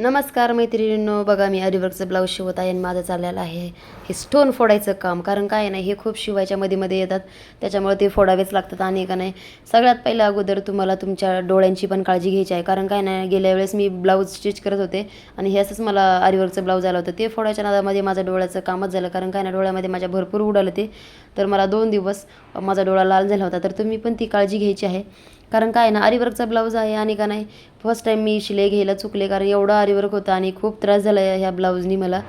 नमस्कार मैत्रिणींनो बघा मी अरिवर्कचं ब्लाऊज शिवत आहे आणि माझं चाललेलं आहे. हे स्टोन फोडायचं काम कारण काय नाही हे खूप शिवायच्या मध्ये मध्ये येतात. त्याच्यामुळे ते फोडावेच लागतात आणि का नाही सगळ्यात पहिलं अगोदर तुम्हाला तुमच्या डोळ्यांची पण काळजी घ्यायची आहे. कारण काय नाही गेल्या वेळेस मी ब्लाऊज स्टिच करत होते आणि हे असंच मला अरिवर्कचं ब्लाऊज आलं होतं. ते फोडायच्या नादामध्ये माझं डोळ्याचं कामच झालं कारण काय नाही डोळ्यामध्ये माझ्या भरपूर उडालं ते. तर मला दोन दिवस माझा डोळा लाल झाला होता. तर तुम्ही पण ती काळजी घ्यायची आहे. कारण काय ना आरीवर्कचा ब्लाऊज आहे आणि का नाही फर्स्ट टाईम मी शिलाई घ्यायला चुकले कारण एवढं आरीवर्क होतं आणि खूप त्रास झाला आहे ह्या ब्लाऊजनी मला.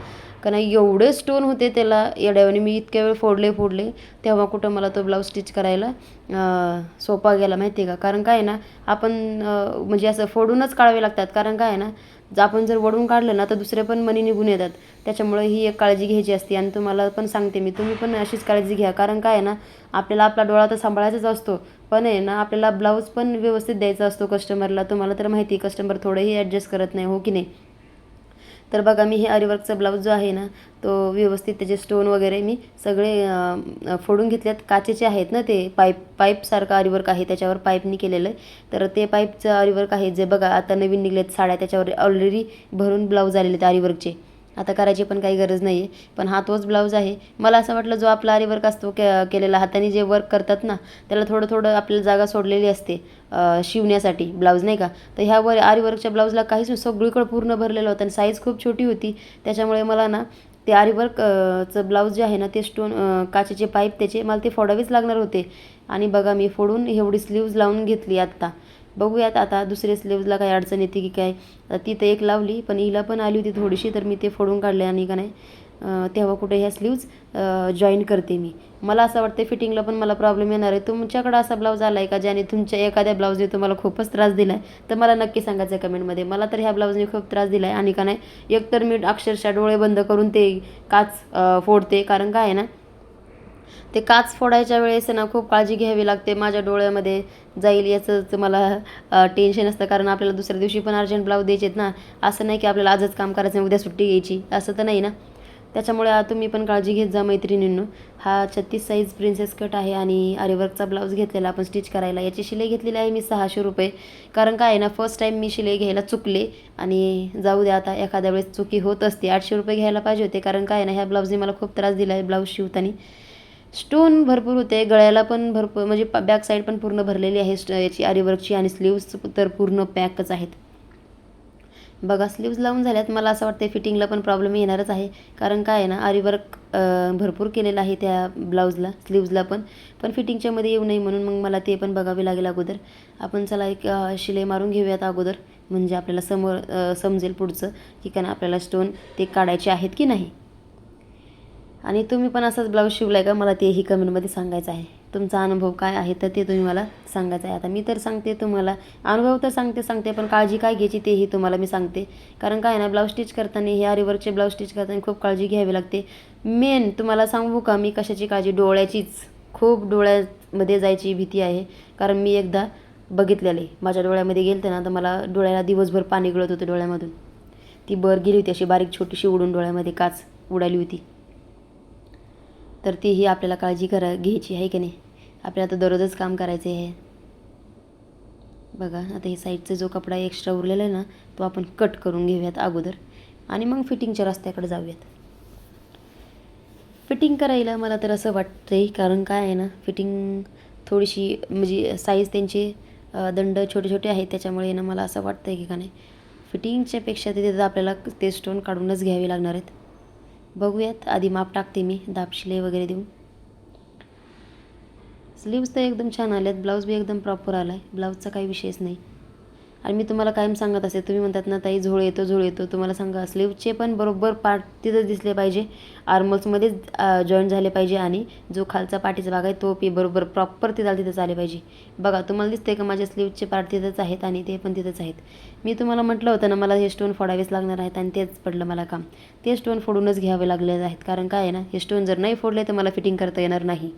का नाही एवढे स्टोन होते त्याला येड्यावाने मी इतक्या वेळ फोडले फोडले तेव्हा कुठं मला तो ब्लाऊज स्टिच करायला सोपा गेला माहिती आहे का? कारण काय आहे ना आपण म्हणजे असं फोडूनच काढावे लागतात. कारण काय आहे ना आपण जर वडून काढलं ना तर दुसरे पण मनी निघून येतात. त्याच्यामुळे ही एक काळजी घ्यायची असते आणि तुम्हाला पण सांगते मी तुम्ही पण अशीच काळजी घ्या. कारण काय आहे ना आपल्याला आपला डोळा तर सांभाळायचाच असतो. पण आहे ना आपल्याला ब्लाऊज पण व्यवस्थित द्यायचा असतो कस्टमरला तुम्हाला तर माहिती आहे कस्टमर थोडंही ॲडजस्ट करत नाही हो की नाही? तर बघा मी हे अरिवर्कचा ब्लाऊज जो आहे ना तो व्यवस्थित त्याचे स्टोन वगैरे मी सगळे फोडून घेतल्यात. काचेचे आहेत ना ते पाईप पाईपसारखं अरिवर्क आहे त्याच्यावर पाईपनी केलेलं आहे. तर ते पाईपचं अरिवर्क आहे जे बघा आता नवीन निघलेत साड्या त्याच्यावर ऑलरेडी भरून ब्लाऊज आलेले आहेत अरिवर्कचे आता करायची पण काही गरज नाही आहे पण हा तोच ब्लाऊज आहे. मला असं वाटलं जो आपला आरीवर्क असतो के केलेला हाताने जे वर्क करतात ना त्याला थोडं थोडं आपल्याला जागा सोडलेली असते शिवण्यासाठी ब्लाऊज नाही का? तर ह्या वर आरीवर्कच्या ब्लाऊजला काहीच सगळीकडं पूर्ण भरलेलं होतं आणि साईज खूप छोटी होती. त्याच्यामुळे मला ना ते आरीवर्कचं ब्लाऊज जे आहे ना ते स्टोन काचेचे पाईप त्याचे मला ते फोडावेच लागणार होते. आणि बघा मी फोडून एवढी स्लीव्ज लावून घेतली आत्ता. बघूयात आता दुसऱ्या स्लीव्जला काही अडचण येते की काय. ती तर एक लावली पण हिला पण आली होती थोडीशी तर मी ते फोडून काढले आणि का नाही तेव्हा कुठे ह्या स्लीव्ज जॉईन करते मी. मला असं वाटतं फिटिंगला पण मला प्रॉब्लेम येणार आहे. तुमच्याकडं असा ब्लाऊज आला आहे का ज्याने तुमच्या एखाद्या ब्लाऊजने तुम्हाला खूपच त्रास दिला आहे तर मला नक्की सांगायचं आहे कमेंटमध्ये. मला तर ह्या ब्लाऊजने खूप त्रास दिला आहे आणि का नाही एकतर मी अक्षरशः डोळे बंद करून ते काच फोडते. कारण काय आहे ना ते काच फोडायच्या वेळेस ना खूप काळजी घ्यावी लागते माझ्या डोळ्यामध्ये. जाईल याचं मला टेन्शन असतं. कारण आपल्याला दुसऱ्या दिवशी पण अर्जंट ब्लाऊज द्यायचे आहेत ना. असं नाही की आपल्याला आजच काम करायचं उद्या सुट्टी घ्यायची. असं तर नाही ना. त्याच्यामुळे तुम्ही पण काळजी घेत जा मैत्रिणींनो. हा छत्तीस साईज प्रिन्सेस कट आहे आणि आरीवर्कचा ब्लाऊज घेतलेला आपण स्टिच करायला. याची शिलाई घेतलेली आहे मी सहाशे रुपये. कारण काय आहे ना फर्स्ट टाईम मी शिलाई घ्यायला चुकले. आणि जाऊ द्या आता एखाद्या वेळेस चुकी होत असते. आठशे रुपये घ्यायला पाहिजे होते. कारण काय आहे ना ह्या ब्लाऊजने मला खूप त्रास दिला आहे ब्लाऊज शिवताना. स्टोन भरपूर होते गळ्याला पण भरपूर म्हणजे बॅक साईड पण पूर्ण भरलेली आहे स्ट- याची आरीवर्कची आणि स्लीव्ज तर पूर्ण पॅकच आहेत. बघा स्लीव्ज लावून झाल्यात मला असं वाटतं फिटिंगला पण प्रॉब्लेम येणारच आहे. कारण काय आहे ना आरीवर्क भरपूर केलेलं आहे त्या ब्लाऊजला स्लीव्जला पण. पण फिटिंगच्या मध्ये येऊ नये म्हणून मग मला ते पण बघावे लागेल अगोदर. आपण चला एक शिलाई मारून घेऊयात अगोदर. म्हणजे आपल्याला समोर समजेल पुढचं की कारण आपल्याला स्टोन ते काढायचे आहेत की नाही. आणि तुम्ही पण असाच ब्लाऊज शिवलाय का? मला तेही कमेंटमध्ये सांगायचं आहे. तुमचा अनुभव काय आहे तर ते तुम्ही मला सांगायचं आहे. आता मी तर सांगते तुम्हाला. अनुभव तर सांगते सांगते पण काळजी काय घ्यायची तेही तुम्हाला मी सांगते. कारण काय ना ब्लाऊज स्टिच करताना हे आरीवरचे ब्लाऊज स्टिच करताना खूप काळजी घ्यावी लागते. मेन तुम्हाला सांगू का मी कशाची काळजी? डोळ्याचीच. खूप डोळ्यामध्ये जायची भीती आहे. कारण मी एकदा बघितलेले. माझ्या डोळ्यामध्ये गेलते ना तर मला डोळ्याला दिवसभर पाणी गळत होतं डोळ्यामधून. ती बर गेली होती अशी बारीक छोटीशी उडून डोळ्यामध्ये काच उडाली होती. तर तीही आपल्याला काळजी करा घ्यायची आहे की नाही? आपल्याला तर दररोजच काम करायचे आहे बघा आता हे साईडचा जो कपडा एक्स्ट्रा उरलेला आहे ना तो आपण कट करून घेऊयात अगोदर. आणि मग फिटिंगच्या रस्त्याकडे जाऊयात. फिटिंग करायला मला तर असं वाटतं आहे कारण काय आहे ना फिटिंग थोडीशी म्हणजे साईज त्यांचे दंड छोटे छोटे आहेत त्याच्यामुळे ना मला असं वाटतं आहे की का नाही फिटिंगच्या पेक्षा तिथे तर आपल्याला ते स्टोन काढूनच घ्यावे लागणार आहेत. बघूयात. आधी माप टाकते मी दापशिले वगैरे देऊन. स्लीव्स तर एकदम छान आल्यात ब्लाऊज बी एकदम प्रॉपर आला आहे ब्लाऊजचा काही विषयच नाही. आणि मी तुम्हाला कायम सांगत असे तुम्ही म्हणतात ना ताई झोळ येतो झोळ येतो. तुम्हाला सांगा स्लीवचे पण बरोबर पार्ट तिथं दिसले पाहिजे. आर्मल्समध्येच जॉईन झाले पाहिजे आणि जो खालचा पाठीचा भाग आहे तो पी बरोबर प्रॉपर तिथं तिथंच आले पाहिजे. बघा तुम्हाला दिसते का माझ्या स्लीवचे पार्ट तिथंच आहेत आणि ते पण तिथंच आहेत. मी तुम्हाला म्हटलं होतं ना मला हे स्टोन फोडावेच लागणार आहेत आणि तेच पडलं मला काम. ते स्टोन फोडूनच घ्यावे लागले आहेत. कारण काय आहे ना हे स्टोन जर नाही फोडले तर मला फिटिंग करता येणार नाही.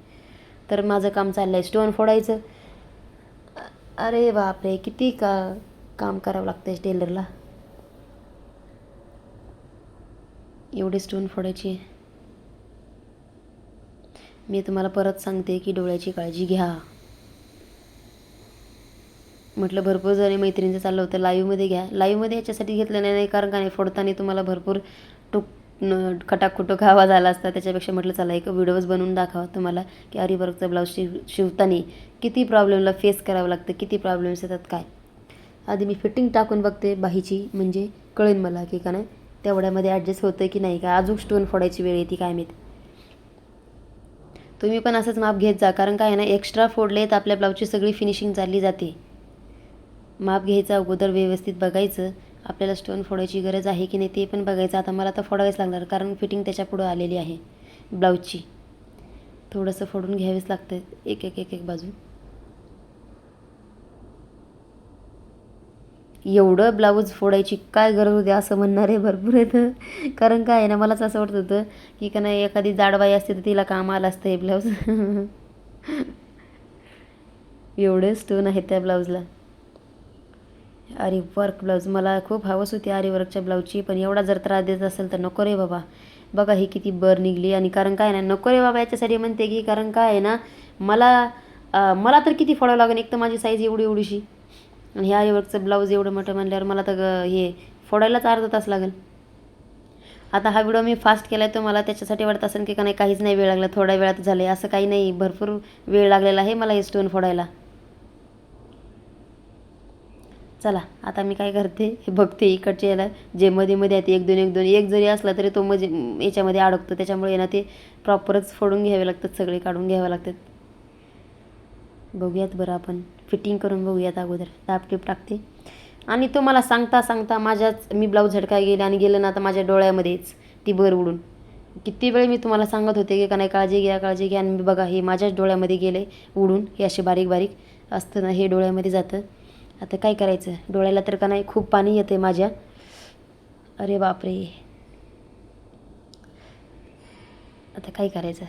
तर माझं काम चाललं आहे स्टोन फोडायचं. अरे बापरे किती का काम करावं लागतं टेलरला. एवढी स्टोन फोडायची मी तुम्हाला परत सांगते की डोळ्याची काळजी घ्या. म्हटलं भरपूर जणी मैत्रिणीचं चाललं होतं. लाईव्हमध्ये घ्या. लाईव्हमध्ये याच्यासाठी घेतलं नाही नाही कारण का नाही? फोडताना तुम्हाला भरपूर टुक न खटाखुटुक आवाज आला असता? त्याच्यापेक्षा म्हटलं चला एक व्हिडिओज बनवून दाखवा तुम्हाला की आरीवर्कचं ब्लाऊज शिव शिवताना किती प्रॉब्लेमला फेस करावं लागतं? किती प्रॉब्लेम्स येतात? काय? आधी मी फिटिंग टाकून बघते बाहीची म्हणजे कळेल मला की का नाही. तेवढ्यामध्ये ॲडजस्ट होतं की नाही का? अजून स्टोन फोडायची वेळ येते काय माहिती. तुम्ही पण असंच माप घेत जा कारण काय आहे ना एक्स्ट्रा फोडले तर आपल्या ब्लाऊजची सगळी फिनिशिंग चालली जाते. माप घ्यायचं अगोदर व्यवस्थित बघायचं आपल्याला स्टोन फोडायची गरज आहे की नाही ते पण बघायचं. आता मला तर फोडावेच लागणार कारण फिटिंग त्याच्या पुढं आलेली आहे ब्लाऊजची थोडंसं फोडून घ्यावेच लागतं एक एक एक एक बाजू. एवढं ब्लाऊज फोडायची काय गरज होती असं म्हणणारे भरपूर येतं कारण काय आहे ना मलाच असं वाटत होतं की का नाही एखादी जाडबाई असते तर तिला काम आलं असतं हे ब्लाऊज. एवढे स्टोन आहेत त्या ब्लाऊजला. अरे वर्क ब्लाऊज मला खूप हवस होती आरी वर्कच्या ब्लाऊजची पण एवढा जर त्रास देत असेल तर नको रे बाबा. बघा ही किती बर निघली आणि कारण काय ना नको रे बाबा याच्यासाठी म्हणते की कारण काय आहे ना मला मला तर किती फोडावं लागेल एक तर माझी साईज एवढी एवढीशी. आणि ह्या आरीवर्कचं ब्लाऊज एवढं मोठं म्हणल्यावर मला तर हे फोडायलाच अर्धा तास लागेल. आता हा व्हिडिओ मी फास्ट केला आहे तो मला त्याच्यासाठी वाटत असेल की का नाही काहीच नाही वेळ लागला थोड्या वेळात झालं असं काही नाही भरपूर वेळ लागलेला आहे मला हे स्टोन फोडायला. चला आता मी काय करते हे बघते इकडचे याला जे मध्ये मध्ये येते एक दोन एक दोन एक जरी असला तरी तो म्हणजे याच्यामध्ये अडकतो. त्याच्यामुळे ना ते प्रॉपरच फोडून घ्यावे लागतात सगळे काढून घ्यावे लागतात. बघूयात बरं आपण. फिटिंग करून बघूयात अगोदर. दापटीप टाकते. आणि तो मला सांगता सांगता माझ्याच मी ब्लाऊज झटकाय गेले आणि गेलं ना आता माझ्या डोळ्यामध्येच ती बर उडून. किती वेळ मी तुम्हाला सांगत होते की का नाही काळजी घ्या काळजी घ्या आणि मी बघा हे माझ्याच डोळ्यामध्ये गेले उडून. हे असे बारीक बारीक असतं ना हे डोळ्यामध्ये जातं. आता काय करायचं? डोळ्याला तर का नाही खूप पाणी येते माझ्या. अरे बापरे. आता काय करायचं?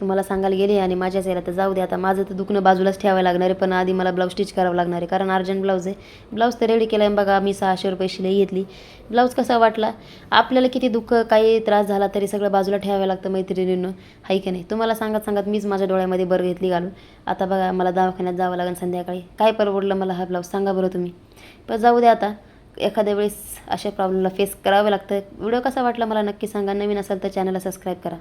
तुम्हाला सांगायला गेले आणि माझ्याच याला तर जाऊ दे आता माझं तर दुखणं बाजूलाच ठेवायला लागणार आहे पण आधी मला ब्लाऊज स्टिच करावं लागणार आहे कारण अर्जंट ब्लाऊज आहे. ब्लाऊज तर रेडी केला आहे बघा मी सहाशे रुपये शिलाई घेतली. ब्लाऊज कसा वाटला? आपल्याला किती दुःख काही त्रास झाला तरी सगळं बाजूला ठेवावं लागतं मैत्रिणीनं. हाय की नाही? तुम्हाला सांगत सांगत मीच माझ्या डोळ्यामध्ये बरं घेतली घालून. आता बघा मला दवाखान्यात जावं लागेल संध्याकाळी. काय परवडलं मला हा ब्लाऊज सांगा बरं तुम्ही. पण जाऊ द्या आता. एखाद्या वेळेस अशा प्रॉब्लेमला फेस करावं लागतं. व्हिडिओ कसा वाटला मला नक्की सांगा. नवीन असाल तर चॅनलला सबस्क्राईब करा.